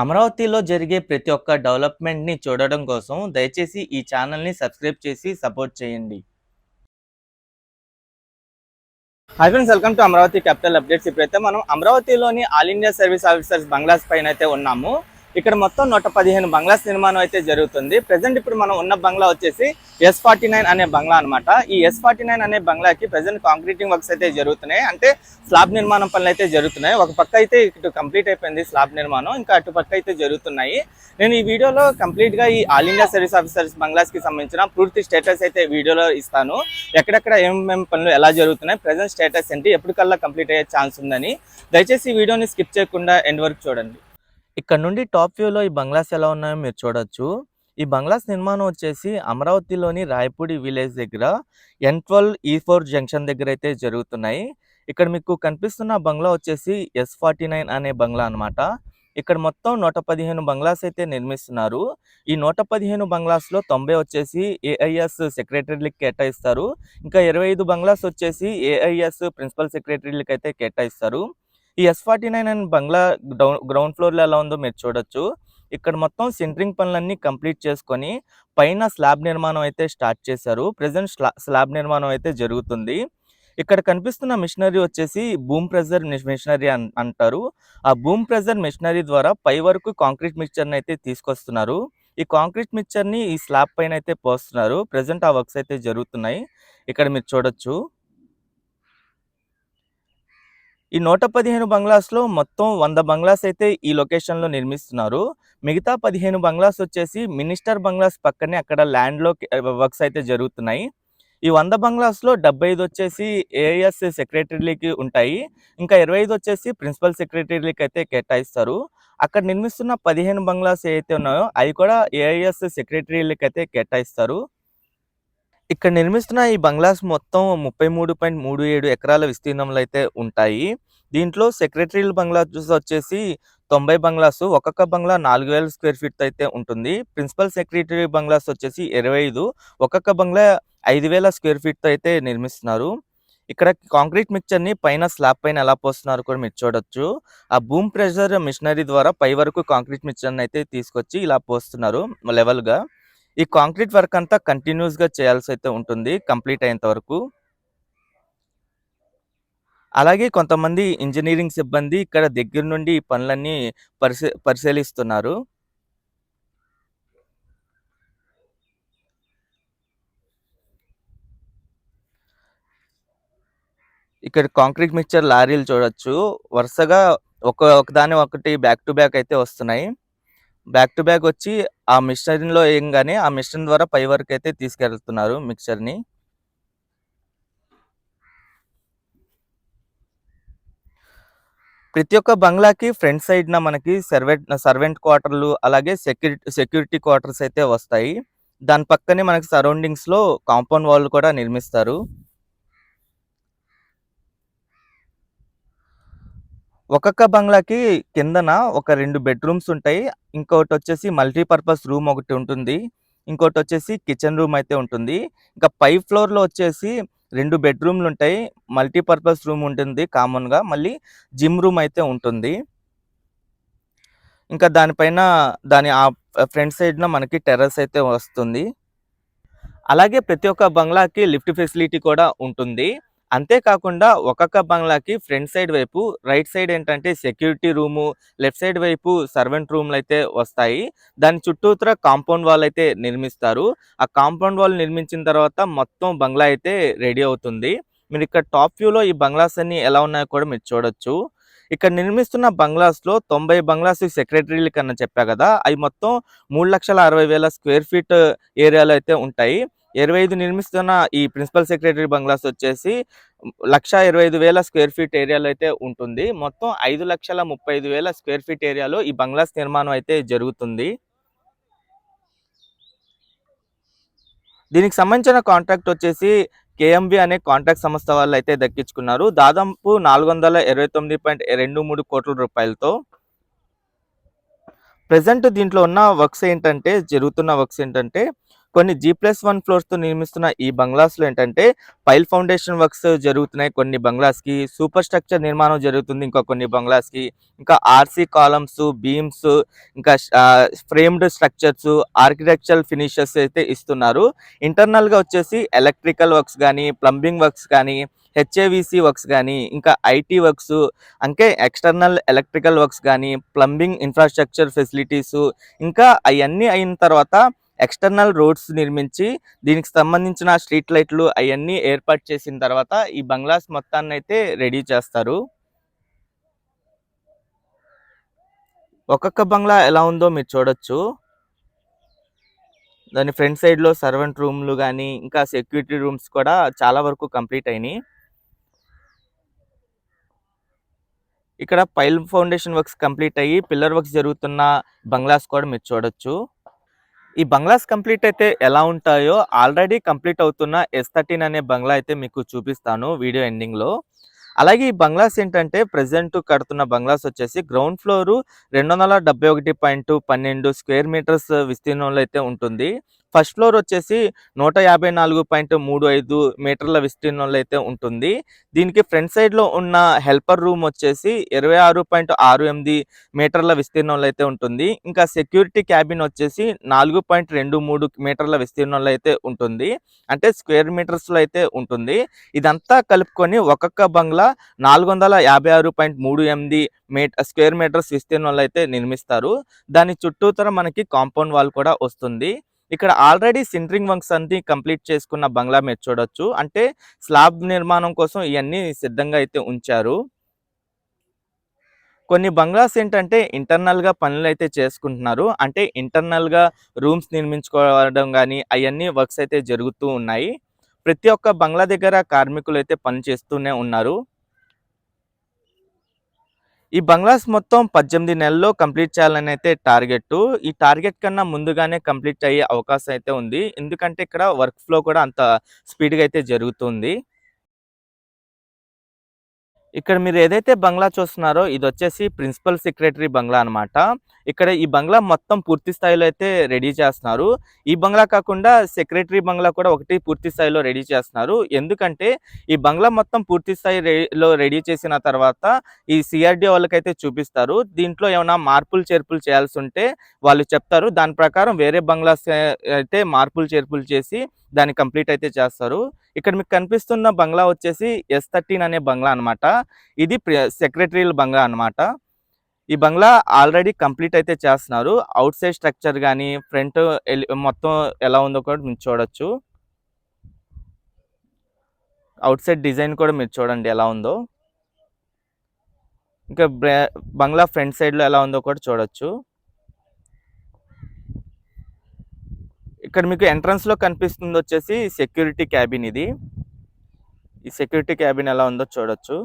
అమరావతిలో జరిగే ప్రతి ఒక్క డెవలప్మెంట్‌ని చూడడం కోసం దయచేసి ఈ ఛానల్‌ని సబ్స్క్రైబ్ చేసి సపోర్ట్ చేయండి. Hi friends welcome to Amaravati capital updates ఇప్పుడైతే మనం అమరావతిలోని all India service officers bungalows పైన అయితే ఉన్నాము ఇక్కడ మొత్తం నూట పదిహేను బంగ్లాస్ నిర్మాణం అయితే జరుగుతుంది. ప్రజెంట్ ఇప్పుడు మనం ఉన్న బంగ్లా వచ్చేసి ఎస్ ఫార్టీ నైన్ అనే బంగ్లా అనమాట ఈ ఎస్ ఫార్టీ నైన్ అనే బంగ్లాకి ప్రజెంట్ కాంక్రీటింగ్ వర్క్స్ అయితే జరుగుతున్నాయి. అంటే స్లాబ్ నిర్మాణం పనులు అయితే జరుగుతున్నాయి. ఒక పక్క అయితే ఇటు కంప్లీట్ అయిపోయింది స్లాబ్ నిర్మాణం. ఇంకా అటు పక్క అయితే జరుగుతున్నాయి. నేను ఈ వీడియోలో కంప్లీట్గా ఈ ఆల్ ఇండియా సర్వీస్ ఆఫీసర్స్ బంగ్లాస్కి సంబంధించిన పూర్తి స్టేటస్ అయితే వీడియోలో ఇస్తాను. ఎక్కడెక్కడ ఏమేమి పనులు ఎలా జరుగుతున్నాయి ప్రజెంట్ స్టేటస్ ఏంటి ఎప్పటికల్లా కంప్లీట్ అయ్యే ఛాన్స్ ఉందని. దయచేసి ఈ వీడియోని స్కిప్ చేయకుండా ఎండ్ వరకు చూడండి. ఇక్కడ నుండి టాప్ వ్యూలో ఈ బంగ్లాస్ ఎలా ఉన్నాయో మీరు చూడొచ్చు. ఈ బంగ్లాస్ నిర్మాణం వచ్చేసి అమరావతిలోని రాయపూడి విలేజ్ దగ్గర N twelve E four junction దగ్గర అయితే జరుగుతున్నాయి. ఇక్కడ మీకు కనిపిస్తున్న బంగ్లా వచ్చేసి ఎస్ ఫార్టీ నైన్ అనే బంగ్లా అనమాట ఇక్కడ మొత్తం నూట పదిహేను బంగ్లాస్ అయితే నిర్మిస్తున్నారు. ఈ నూట పదిహేను బంగ్లాస్లో తొంభై వచ్చేసి ఏఐఎస్ సెక్రటరీలకు కేటాయిస్తారు. ఇంకా ఇరవై ఐదు బంగ్లాస్ వచ్చేసి ఏఐఎస్ ప్రిన్సిపల్ సెక్రటరీలకు అయితే కేటాయిస్తారు. ఈ S forty nine and bungalow ground ఫ్లోర్లో ఎలా ఉందో మీరు చూడొచ్చు. ఇక్కడ మొత్తం సెంట్రింగ్ పనులన్నీ కంప్లీట్ చేసుకొని పైన స్లాబ్ నిర్మాణం అయితే స్టార్ట్ చేశారు. ప్రజెంట్ స్లాబ్ నిర్మాణం అయితే జరుగుతుంది. ఇక్కడ కనిపిస్తున్న మిషనరీ వచ్చేసి బూమ్ ప్రెజర్ మిషనరీ అంటారు. ఆ బూమ్ ప్రెజర్ మిషనరీ ద్వారా పై వరకు కాంక్రీట్ మిక్చర్ని అయితే తీసుకొస్తున్నారు. ఈ కాంక్రీట్ మిక్చర్ని ఈ స్లాబ్ పైన అయితే పోస్తున్నారు. ప్రజెంట్ ఆ వర్క్స్ అయితే జరుగుతున్నాయి. ఇక్కడ మీరు చూడొచ్చు. ఈ నూట పదిహేను బంగ్లాస్లో మొత్తం వంద బంగ్లాస్ అయితే ఈ లొకేషన్లో నిర్మిస్తున్నారు. మిగతా పదిహేను బంగ్లాస్ వచ్చేసి మినిస్టర్ బంగ్లాస్ పక్కనే అక్కడ ల్యాండ్లో వర్క్స్ అయితే జరుగుతున్నాయి. ఈ వంద బంగ్లాస్లో డెబ్బై ఐదు వచ్చేసి ఏఐఎస్ సెక్రటరీలకి ఉంటాయి. ఇంకా ఇరవై ఐదు వచ్చేసి ప్రిన్సిపల్ సెక్రటరీలకి అయితే కేటాయిస్తారు. అక్కడ నిర్మిస్తున్న పదిహేను బంగ్లాస్ ఏవైతే ఉన్నాయో అవి కూడా ఏఐఎస్ సెక్రటరీలకి అయితే కేటాయిస్తారు. ఇక్కడ నిర్మిస్తున్న ఈ బంగ్లాస్ మొత్తం ముప్పై మూడు పాయింట్ మూడు ఏడు ఎకరాల విస్తీర్ణంలో అయితే ఉంటాయి. దీంట్లో సెక్రటరీల బంగ్లాస్ వచ్చేసి తొంభై బంగ్లాస్ ఒక్కొక్క బంగ్లా నాలుగు వేల స్క్వేర్ ఫీట్ అయితే ఉంటుంది. ప్రిన్సిపల్ సెక్రటరీ బంగ్లాస్ వచ్చేసి ఇరవై ఐదు ఒక్కొక్క బంగ్లా ఐదు వేల స్క్వేర్ ఫీట్ అయితే నిర్మిస్తున్నారు. ఇక్కడ కాంక్రీట్ మిక్చర్ని పైన స్లాబ్ పైన ఎలా పోస్తున్నారు కూడా మీరు చూడొచ్చు. ఆ బూమ్ ప్రెషర్ మిషనరీ ద్వారా పై వరకు కాంక్రీట్ మిక్చర్ అయితే తీసుకొచ్చి ఇలా పోస్తున్నారు లెవెల్గా ఈ కాంక్రీట్ వర్క్ అంతా కంటిన్యూస్గా చేయాల్సి అయితే ఉంటుంది కంప్లీట్ అయ్యేంత వరకు. అలాగే కొంతమంది ఇంజనీరింగ్ సిబ్బంది ఇక్కడ దగ్గర నుండి ఈ పనులన్నీ పరిశీ పరిశీలిస్తున్నారు. ఇక్కడ కాంక్రీట్ మిక్చర్ లారీలు చూడొచ్చు. వరుసగా ఒక ఒకదాని ఒకటి బ్యాక్ టు బ్యాక్ అయితే వస్తున్నాయి. బ్యాక్ టు బ్యాక్ వచ్చి ఆ మిషనరీలో ఏంగానే ఆ మిషన్ ద్వారా పై వరకు అయితే తీసుకెళ్తున్నారు మిక్చర్ని. ప్రతి ఒక్క బంగ్లాకి ఫ్రంట్ సైడ్ న మనకి సర్వెంట్ సర్వెంట్ క్వార్టర్లు అలాగే సెక్యూరిటీ సెక్యూరిటీ క్వార్టర్స్ అయితే వస్తాయి. దాని పక్కనే మనకి సరౌండింగ్స్లో కాంపౌండ్ వాల్ కూడా నిర్మిస్తారు. ఒక్కొక్క బంగ్లాకి కిందన ఒక రెండు బెడ్రూమ్స్ ఉంటాయి. ఇంకోటి వచ్చేసి మల్టీపర్పస్ రూమ్ ఒకటి ఉంటుంది. ఇంకోటి వచ్చేసి కిచెన్ రూమ్ అయితే ఉంటుంది. ఇంకా పై ఫ్లోర్లో వచ్చేసి రెండు బెడ్రూమ్లు ఉంటాయి. మల్టీపర్పస్ రూమ్ ఉంటుంది కామన్గా. మళ్ళీ జిమ్ రూమ్ అయితే ఉంటుంది. ఇంకా దానిపైన దాని ఆ ఫ్రంట్ సైడ్న మనకి టెర్రస్ అయితే వస్తుంది. అలాగే ప్రతి ఒక్క బంగ్లాకి లిఫ్ట్ ఫెసిలిటీ కూడా ఉంటుంది. అంతేకాకుండా ఒక్కొక్క బంగ్లాకి ఫ్రంట్ సైడ్ వైపు రైట్ సైడ్ ఏంటంటే సెక్యూరిటీ రూము లెఫ్ట్ సైడ్ వైపు సర్వెంట్ రూమ్లు అయితే వస్తాయి. దాని చుట్టూతర కాంపౌండ్ వాల్ అయితే నిర్మిస్తారు. ఆ కాంపౌండ్ వాల్ నిర్మించిన తర్వాత మొత్తం బంగ్లా అయితే రెడీ అవుతుంది. మీరు ఇక్కడ టాప్ వ్యూలో ఈ బంగ్లాస్ అన్ని ఎలా ఉన్నాయో కూడా మీరు చూడొచ్చు. ఇక్కడ నిర్మిస్తున్న బంగ్లాస్లో తొంభై బంగ్లాస్ సెక్రటరీలు కన్నా చెప్పా కదా అవి మొత్తం మూడు లక్షల అరవై వేల స్క్వేర్ ఫీట్ ఏరియాలో అయితే ఉంటాయి. ఇరవై ఐదు నిర్మిస్తున్న ఈ ప్రిన్సిపల్ సెక్రటరీ బంగ్లాస్ వచ్చేసి లక్ష ఇరవై ఐదు వేల స్క్వేర్ ఫీట్ ఏరియాలో అయితే ఉంటుంది. మొత్తం ఐదు లక్షల ముప్పై ఐదు వేల స్క్వేర్ ఫీట్ ఏరియాలో ఈ బంగ్లాస్ నిర్మాణం అయితే జరుగుతుంది. దీనికి సంబంధించిన కాంట్రాక్ట్ వచ్చేసి కేఎంబి అనే కాంట్రాక్ట్ సంస్థ వాళ్ళు అయితే దక్కించుకున్నారు. దాదాపు నాలుగు వందల ఇరవై తొమ్మిది పాయింట్ రెండు మూడు కోట్ల రూపాయలతో ప్రజెంట్ దీంట్లో ఉన్న వర్క్స్ ఏంటంటే జరుగుతున్న వర్క్స్ ఏంటంటే కొన్ని జీ ప్లస్ వన్ ఫ్లోర్స్తో నిర్మిస్తున్న ఈ బంగ్లాస్లో ఏంటంటే పైల్ ఫౌండేషన్ వర్క్స్ జరుగుతున్నాయి. కొన్ని బంగ్లాస్కి సూపర్ స్ట్రక్చర్ నిర్మాణం జరుగుతుంది. ఇంకా కొన్ని బంగ్లాస్కి ఇంకా ఆర్సీ కాలమ్స్ బీమ్స్ ఇంకా ఫ్రేమ్డ్ స్ట్రక్చర్స్ ఆర్కిటెక్చరల్ ఫినిషెస్ అయితే ఇస్తున్నారు. ఇంటర్నల్గా వచ్చేసి ఎలక్ట్రికల్ వర్క్స్ కానీ ప్లంబింగ్ వర్క్స్ కానీ హెచ్ఏవిసి వర్క్స్ కానీ ఇంకా ఐటీ వర్క్స్ అంటే ఎక్స్టర్నల్ ఎలక్ట్రికల్ వర్క్స్ కానీ ప్లంబింగ్ ఇన్ఫ్రాస్ట్రక్చర్ ఫెసిలిటీస్ ఇంకా అవన్నీ అయిన తర్వాత ఎక్స్టర్నల్ రోడ్స్ నిర్మించి దీనికి సంబంధించిన స్ట్రీట్ లైట్లు అవన్నీ ఏర్పాటు చేసిన తర్వాత ఈ బంగ్లాస్ మొత్తాన్ని అయితే రెడీ చేస్తారు. ఒక్కొక్క బంగ్లా ఎలా ఉందో మీరు చూడొచ్చు. దాని ఫ్రంట్ సైడ్లో సర్వెంట్ రూమ్లు కానీ ఇంకా సెక్యూరిటీ రూమ్స్ కూడా చాలా వరకు కంప్లీట్ అయినాయి. ఇక్కడ పైల్ ఫౌండేషన్ వర్క్స్ కంప్లీట్ అయ్యి పిల్లర్ వర్క్స్ జరుగుతున్న బంగ్లాస్ కూడా మీరు చూడొచ్చు. ఈ బంగ్లాస్ కంప్లీట్ అయితే ఎలా ఉంటాయో ఆల్రెడీ కంప్లీట్ అవుతున్న ఎస్ థర్టీన్ అనే బంగ్లా అయితే మీకు చూపిస్తాను వీడియో ఎండింగ్లో అలాగే ఈ బంగ్లాస్ ఏంటంటే ప్రజెంట్ కడుతున్న బంగ్లాస్ వచ్చేసి గ్రౌండ్ ఫ్లోర్ రెండు వందల డెబ్బై ఒకటి పాయింట్ పన్నెండు స్క్వేర్ మీటర్స్ విస్తీర్ణంలో అయితే ఉంటుంది. ఫస్ట్ ఫ్లోర్ వచ్చేసి నూట యాభై నాలుగు పాయింట్ మూడు ఐదు మీటర్ల విస్తీర్ణంలో అయితే ఉంటుంది. దీనికి ఫ్రంట్ సైడ్లో ఉన్న హెల్పర్ రూమ్ వచ్చేసి ఇరవై ఆరు పాయింట్ ఆరు ఎనిమిది మీటర్ల విస్తీర్ణంలో అయితే ఉంటుంది. ఇంకా సెక్యూరిటీ క్యాబిన్ వచ్చేసి నాలుగు పాయింట్ రెండు మూడు మీటర్ల విస్తీర్ణంలో అయితే ఉంటుంది. అంటే స్క్వేర్ మీటర్స్లో అయితే ఉంటుంది. ఇదంతా కలుపుకొని ఒక్కొక్క బంగ్లా నాలుగు వందల యాభై ఆరు పాయింట్ మూడు ఎనిమిది మీట స్క్వేర్ మీటర్స్ విస్తీర్ణంలో అయితే నిర్మిస్తారు. దాని చుట్టూతర మనకి కాంపౌండ్ వాల్ కూడా వస్తుంది. ఇక్కడ ఆల్రెడీ సింట్రింగ్ వర్క్స్ అన్ని కంప్లీట్ చేసుకున్న బంగ్లా మీరు చూడొచ్చు. అంటే స్లాబ్ నిర్మాణం కోసం ఇవన్నీ సిద్ధంగా అయితే ఉంచారు. కొన్ని బంగ్లాస్ ఏంటంటే ఇంటర్నల్గా పనులు అయితే చేసుకుంటున్నారు. అంటే ఇంటర్నల్గా రూమ్స్ నిర్మించుకోవడం కానీ అవన్నీ వర్క్స్ అయితే జరుగుతూ ఉన్నాయి. ప్రతి ఒక్క బంగ్లా దగ్గర కార్మికులు అయితే పని చేస్తూనే ఉన్నారు. ఈ బంగ్లాస్ మొత్తం పద్దెనిమిది నెలల్లో కంప్లీట్ చేయాలని అయితే టార్గెట్ ఈ టార్గెట్ కన్నా ముందుగానే కంప్లీట్ అయ్యే అవకాశం అయితే ఉంది. ఎందుకంటే ఇక్కడ వర్క్ ఫ్లో కూడా అంత స్పీడ్గా అయితే జరుగుతుంది. ఇక్కడ మీరు ఏదైతే బంగ్లా చూస్తున్నారో ఇది వచ్చేసి ప్రిన్సిపల్ సెక్రటరీ బంగ్లా అన్నమాట. ఇక్కడ ఈ బంగ్లా మొత్తం పూర్తి స్థాయిలో అయితే రెడీ చేస్తున్నారు. ఈ బంగ్లా కాకుండా సెక్రటరీ బంగ్లా కూడా ఒకటి పూర్తి స్థాయిలో రెడీ చేస్తున్నారు. ఎందుకంటే ఈ బంగ్లా మొత్తం పూర్తి స్థాయిలో రెడీ చేసిన తర్వాత ఈ సిఆర్డి వాళ్ళకైతే చూపిస్తారు. దీంట్లో ఏమైనా మార్పులు చేర్పులు చేయాల్సి ఉంటే వాళ్ళు చెప్తారు. దాని ప్రకారం వేరే బంగ్లాస్ అయితే మార్పులు చేర్పులు చేసి దాన్ని కంప్లీట్ అయితే చేస్తారు. ఇక్కడ మీకు కనిపిస్తున్న బంగ్లా వచ్చేసి ఎస్ థర్టీన్ అనే బంగ్లా అన్నమాట. ఇది సెక్రటరీల బంగ్లా అన్నమాట. ఈ బంగ్లా ఆల్రెడీ కంప్లీట్ అయితే చేస్తున్నారు. అవుట్ సైడ్ స్ట్రక్చర్ కానీ ఫ్రంట్ మొత్తం ఎలా ఉందో కూడా మీరు చూడొచ్చు. అవుట్ సైడ్ డిజైన్ కూడా మీరు చూడండి ఎలా ఉందో. ఇంకా బంగ్లా ఫ్రంట్ సైడ్లో ఎలా ఉందో కూడా చూడొచ్చు. ఇక్కడ మీకు ఎంట్రన్స్లో కనిపిస్తుంది వచ్చేసి సెక్యూరిటీ క్యాబిన్ ఇది. ఈ సెక్యూరిటీ క్యాబిన్ ఎలా ఉందో చూడొచ్చు.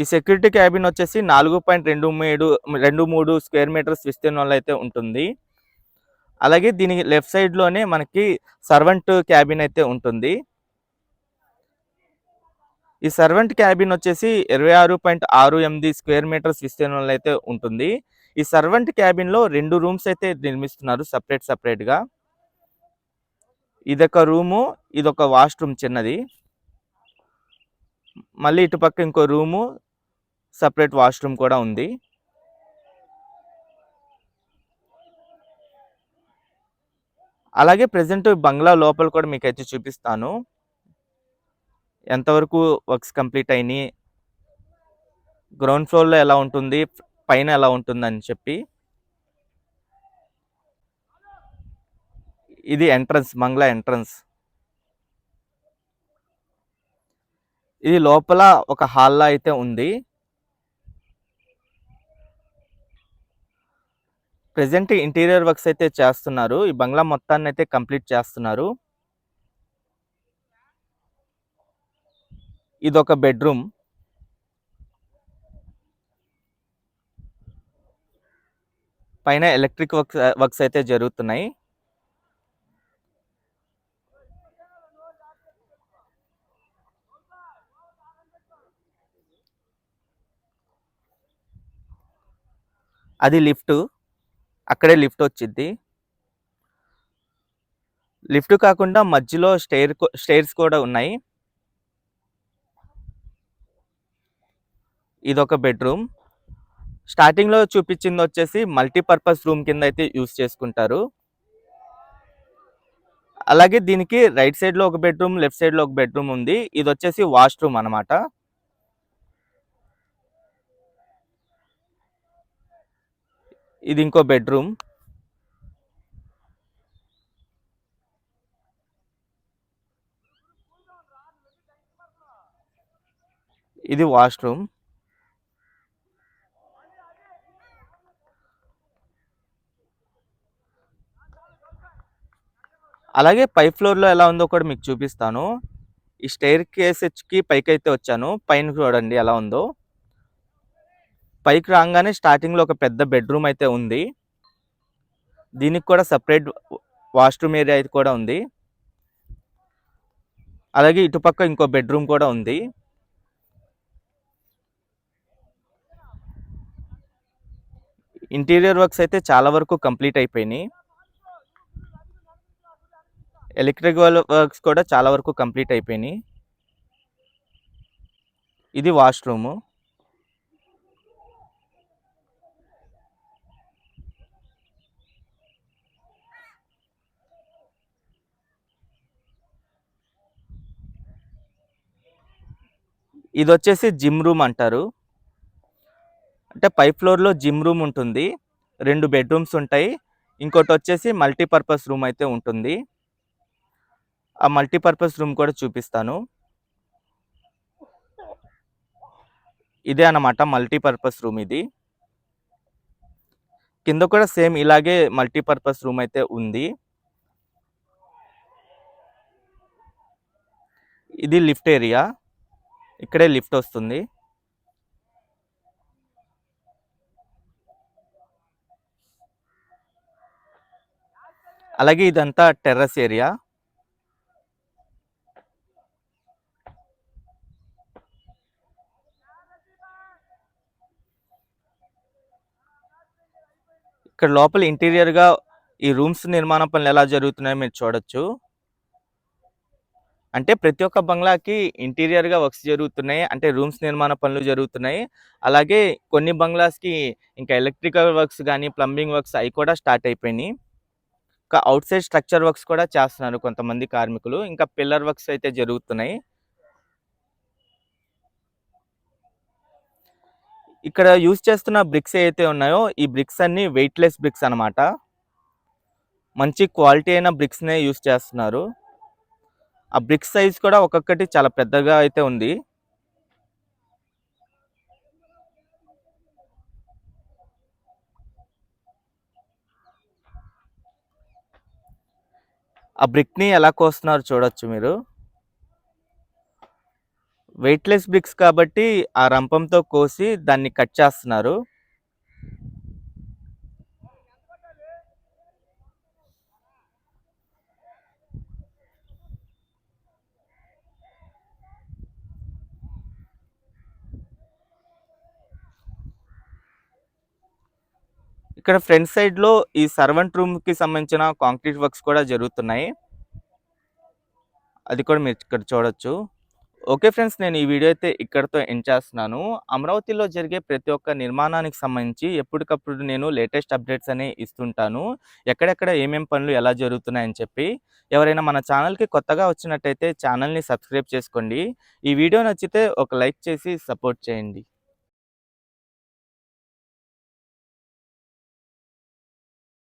ఈ సెక్యూరిటీ క్యాబిన్ వచ్చేసి నాలుగు పాయింట్ రెండు మూడు రెండు మూడు స్క్వేర్ మీటర్స్ విస్తీర్ణంలో అయితే ఉంటుంది. అలాగే దీని లెఫ్ట్ సైడ్లోనే మనకి సర్వెంట్ క్యాబిన్ అయితే ఉంటుంది. ఈ సర్వెంట్ క్యాబిన్ వచ్చేసి ఇరవై ఆరు పాయింట్ ఆరు ఎనిమిది స్క్వేర్ మీటర్స్ విస్తీర్ణంలో అయితే ఉంటుంది. ఈ సర్వెంట్ క్యాబిన్లో రెండు రూమ్స్ అయితే నిర్మిస్తున్నారు సపరేట్ సపరేట్గా. ఇదొక రూము ఇదొక వాష్రూమ్ చిన్నది. మళ్ళీ ఇటుపక్క ఇంకో రూము సపరేట్ వాష్రూమ్ కూడా ఉంది. అలాగే ప్రజెంట్ బంగ్లా లోపల కూడా మీకు అయితే చూపిస్తాను. ఎంతవరకు వర్క్స్ కంప్లీట్ అయినాయి గ్రౌండ్ ఫ్లోర్లో ఎలా ఉంటుంది పైన ఎలా ఉంటుందని చెప్పి. ఇది ఎంట్రన్స్ బంగ్లా ఎంట్రన్స్. ఇది లోపల ఒక హాల్లా అయితే ఉంది. ప్రెసెంట్ ఇంటీరియర్ వర్క్స్ అయితే చేస్తున్నారు. ఈ బంగ్లా మొత్తాన్ని అయితే కంప్లీట్ చేస్తున్నారు. ఇది ఒక బెడ్రూమ్ పైన ఎలక్ట్రిక్ వర్క్స్ వర్క్స్ అయితే జరుగుతున్నాయి. అది లిఫ్ట్. అక్కడే లిఫ్ట్ వచ్చింది లిఫ్ట్ కాకుండా మధ్యలో స్టేర్ స్టేర్స్ కూడా ఉన్నాయి. ఇది ఒక బెడ్రూమ్. స్టార్టింగ్లో చూపించింది వచ్చేసి మల్టీపర్పస్ రూమ్ కింద అయితే యూస్ చేసుకుంటారు. అలాగే దీనికి రైట్ సైడ్లో ఒక బెడ్రూమ్ లెఫ్ట్ సైడ్లో ఒక బెడ్రూమ్ ఉంది. ఇది వచ్చేసి వాష్రూమ్ అనమాట ఇది ఇంకో బెడ్రూమ్. ఇది వాష్రూమ్. అలాగే పై ఫ్లోర్లో ఎలా ఉందో కూడా మీకు చూపిస్తాను. ఈ స్టైర్ కేసెస్కి పైకి అయితే వచ్చాను. పైన చూడండి ఎలా ఉందో. పైకి రాగానే స్టార్టింగ్లో ఒక పెద్ద బెడ్రూమ్ అయితే ఉంది. దీనికి కూడా సపరేట్ వాష్రూమ్ ఏరియా అయితే కూడా ఉంది. అలాగే ఇటుపక్క ఇంకో బెడ్రూమ్ కూడా ఉంది. ఇంటీరియర్ వర్క్స్ అయితే చాలా వరకు కంప్లీట్ అయిపోయినాయి. ఎలక్ట్రికల్ వర్క్స్ కూడా చాలా వరకు కంప్లీట్ అయిపోయినాయి. ఇది వాష్రూము ఇది వచ్చేసి జిమ్ రూమ్ అంటారు. అంటే పై ఫ్లోర్లో జిమ్ రూమ్ ఉంటుంది. రెండు బెడ్రూమ్స్ ఉంటాయి. ఇంకోటి వచ్చేసి మల్టీపర్పస్ రూమ్ అయితే ఉంటుంది. ఆ మల్టీపర్పస్ రూమ్ కూడా చూపిస్తాను. ఇదే అన్నమాట మల్టీపర్పస్ రూమ్ ఇది. కింద కూడా సేమ్ ఇలాగే మల్టీపర్పస్ రూమ్ అయితే ఉంది. ఇది లిఫ్ట్ ఏరియా. ఇక్కడే లిఫ్ట్ వస్తుంది. అలాగే ఇదంతా టెర్రస్ ఏరియా. ఇక్కడ లోపల ఇంటీరియర్గా ఈ రూమ్స్ నిర్మాణ పనులు ఎలా జరుగుతున్నాయో మీరు చూడొచ్చు. అంటే ప్రతి ఒక్క బంగ్లాకి ఇంటీరియర్గా వర్క్స్ జరుగుతున్నాయి. అంటే రూమ్స్ నిర్మాణ పనులు జరుగుతున్నాయి. అలాగే కొన్ని బంగ్లాస్కి ఇంకా ఎలక్ట్రికల్ వర్క్స్ కానీ ప్లంబింగ్ వర్క్స్ అవి కూడా స్టార్ట్ అయిపోయినాయి. ఇంకా అవుట్ సైడ్ స్ట్రక్చర్ వర్క్స్ కూడా చేస్తున్నారు కొంతమంది కార్మికులు. ఇంకా పిల్లర్ వర్క్స్ అయితే జరుగుతున్నాయి. ఇక్కడ యూజ్ చేస్తున్న బ్రిక్స్ ఏవైతే ఉన్నాయో ఈ బ్రిక్స్ అన్ని వెయిట్లెస్ బ్రిక్స్ అనమాట మంచి క్వాలిటీ అయిన బ్రిక్స్నే యూజ్ చేస్తున్నారు. ఆ బ్రిక్స్ సైజ్ కూడా ఒక్కొక్కటి చాలా పెద్దగా అయితే ఉంది. ఆ బ్రిక్ని ఎలా కోస్తున్నారు చూడొచ్చు మీరు. వెయిట్లెస్ బ్రిక్స్ కాబట్టి ఆ రంపంతో కోసి దాన్ని కట్ చేస్తున్నారు. ఇక్కడ ఫ్రంట్ సైడ్లో ఈ సర్వెంట్ రూమ్కి సంబంధించిన కాంక్రీట్ వర్క్స్ కూడా జరుగుతున్నాయి. అది కూడా మీరు ఇక్కడ చూడొచ్చు. ఓకే ఫ్రెండ్స్ నేను ఈ వీడియో అయితే ఇక్కడతో ఎండ్ చేస్తున్నాను. అమరావతిలో జరిగే ప్రతి ఒక్క నిర్మాణానికి సంబంధించి ఎప్పటికప్పుడు నేను లేటెస్ట్ అప్డేట్స్ అనేవి ఇస్తుంటాను. ఎక్కడెక్కడ ఏమేం పనులు ఎలా జరుగుతున్నాయని చెప్పి. ఎవరైనా మన ఛానల్కి కొత్తగా వచ్చినట్టయితే ఛానల్ని సబ్స్క్రైబ్ చేసుకోండి. ఈ వీడియో నచ్చితే ఒక లైక్ చేసి సపోర్ట్ చేయండి.